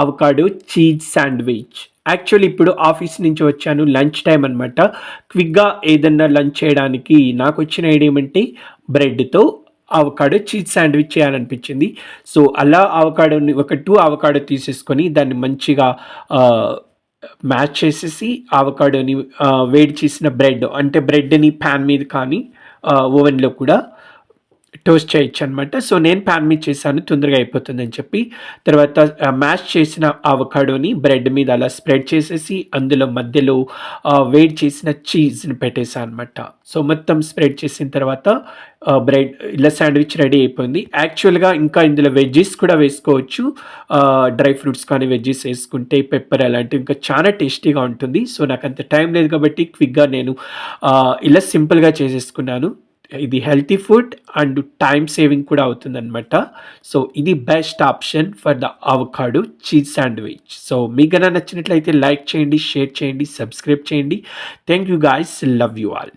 Avocado cheese sandwich. Actually ఇప్పుడు office నుంచి వచ్చాను లంచ్ టైం అనమాట క్విక్గా ఏదన్నా లంచ్ చేయడానికి నాకు వచ్చిన ఐడియా ఏమంటే బ్రెడ్తో అవకాడో చీజ్ శాండ్విచ్ చేయాలనిపించింది. సో అలా అవకాడోని ఒక టూ అవకాడో తీసేసుకొని దాన్ని మంచిగా మ్యాచ్ చేసేసి అవకాడోని వేడి చేసిన బ్రెడ్ అంటే బ్రెడ్ని ప్యాన్ మీద కానీ ఓవెన్లో కూడా టోస్ట్ చేయొచ్చు అనమాట సో నేను ప్యాన్ మీద చేశాను తొందరగా అయిపోతుందని చెప్పి. తర్వాత మ్యాష్ చేసిన అవకాడోని బ్రెడ్ మీద అలా స్ప్రెడ్ చేసేసి అందులో మధ్యలో వేడి చేసిన చీజ్ని పెట్టేసాను అనమాట సో మొత్తం స్ప్రెడ్ చేసిన తర్వాత బ్రెడ్ ఇలా శాండ్విచ్ రెడీ అయిపోయింది. యాక్చువల్గా ఇంకా ఇందులో వెజ్జెస్ కూడా వేసుకోవచ్చు. డ్రై ఫ్రూట్స్ కానీ వెజ్జెస్ వేసుకుంటే పెప్పర్ అలాంటివి ఇంకా చాలా టేస్టీగా ఉంటుంది. సో నాకు అంత టైం లేదు కాబట్టి క్విక్గా నేను ఇలా సింపుల్గా చేసేసుకున్నాను. ఇది healthy food and time saving కూడా అవుతుందన్నమాట. సో ఇది best option for the avocado cheese sandwich so మీకు కన్నా నచ్చినట్లయితే లైక్ చేయండి షేర్ చేయండి సబ్స్క్రైబ్ చేయండి. Thank you guys love you all